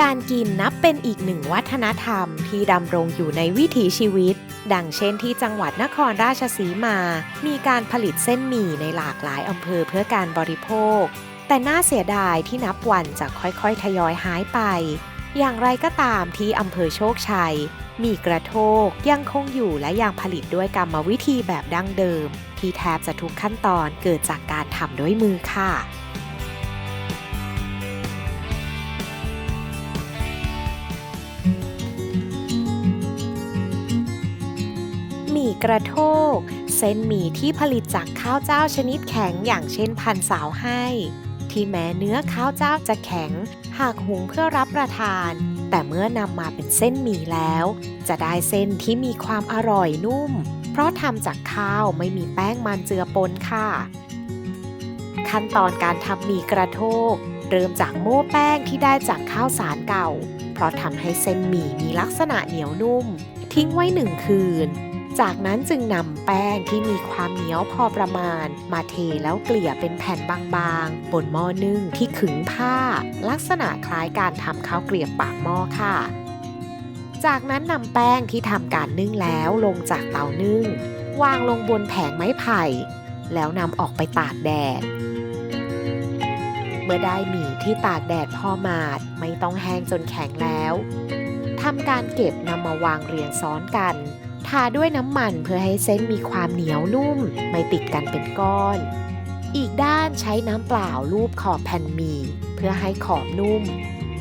การกินนับเป็นอีกหนึ่งวัฒนธรรมที่ดำรงอยู่ในวิถีชีวิต ดังเช่นที่จังหวัดนครราชสีมา มีการผลิตเส้นหมี่ในหลากหลายอำเภอเพื่อการบริโภค แต่น่าเสียดายที่นับวันจะค่อยๆ ทยอยหายไป อย่างไรก็ตามที่อำเภอโชคชัย มีกระโทกยังคงอยู่และยังผลิตด้วยกรรมวิธีแบบดั้งเดิม ที่แทบจะทุกขั้นตอนเกิดจากการทำด้วยมือค่ะ กระโทก เส้นหมี่ที่ผลิตจากข้าวเจ้าชนิดแข็งอย่างเช่นพันสาวให้ ที่แม้เนื้อข้าวเจ้าจะแข็ง หากหุงเพื่อรับประทาน แต่เมื่อนำมาเป็นเส้นหมี่แล้ว จะได้เส้นที่มีความอร่อยนุ่ม เพราะทำจากข้าวไม่มีแป้งมันเจือปนค่ะ ขั้นตอนการทำหมี่กระโทก เริ่มจากโม้แป้งที่ได้จากข้าวสารเก่า เพราะทำให้เส้นหมี่มีลักษณะเหนียวนุ่มทิ้งไว้หนึ่งคืน จากนั้นจึงนำแป้งที่มีความเหนียวพอประมาณ มาเทแล้วเกลี่ยเป็นแผ่นบางๆ บนหม้อนึ่งที่ขึงผ้า ลักษณะคล้ายการทำข้าวเกลียบปากหม้อค่ะจากนั้นนำแป้งที่ทำการนึ่งแล้วลงจากเตานึ่ง วางลงบนแผงไม้ไผ่ แล้วนำออกไปตากแดด เมื่อได้หมี่ที่ตากแดดพอมาดไม่ต้องแห้งจนแข็งแล้วทำการเก็บนำมาวางเรียงซ้อนกัน ทาด้วยน้ำมันเพื่อให้เส้นมีความเหนียวนุ่ม ไม่ติดกันเป็นก้อน อีกด้านใช้น้ำเปล่าลูบขอบแผ่นหมี่เพื่อให้ขอบนุ่ม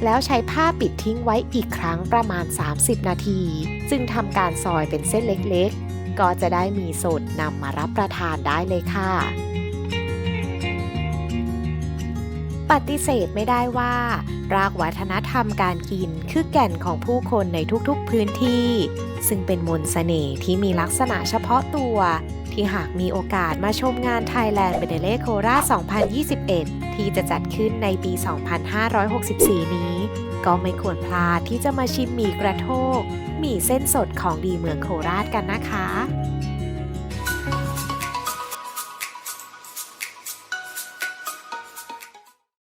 แล้วใช้ผ้าปิดทิ้งไว้อีกครั้งประมาณ 30 นาทีจึงทำการซอยเป็นเส้นเล็กๆ ก็จะได้มีสดนำมารับประทานได้เลยค่ะ ปฏิเสธไม่ได้ว่า รากวัฒนธรรมการกินคือแก่นของผู้คนในทุกๆพื้นที่ ซึ่งเป็นมนต์เสน่ห์ที่มีลักษณะเฉพาะตัว ที่หากมีโอกาสมาชมงาน Thailand b e n e l e c o r a 2021 ที่จะจัดขึ้นในปี 2564 นี้ ก็ไม่ควรพลาดที่จะมาชิมหมี่กระโทกหมี่เส้นสดของดีเมืองโคราชกันนะคะ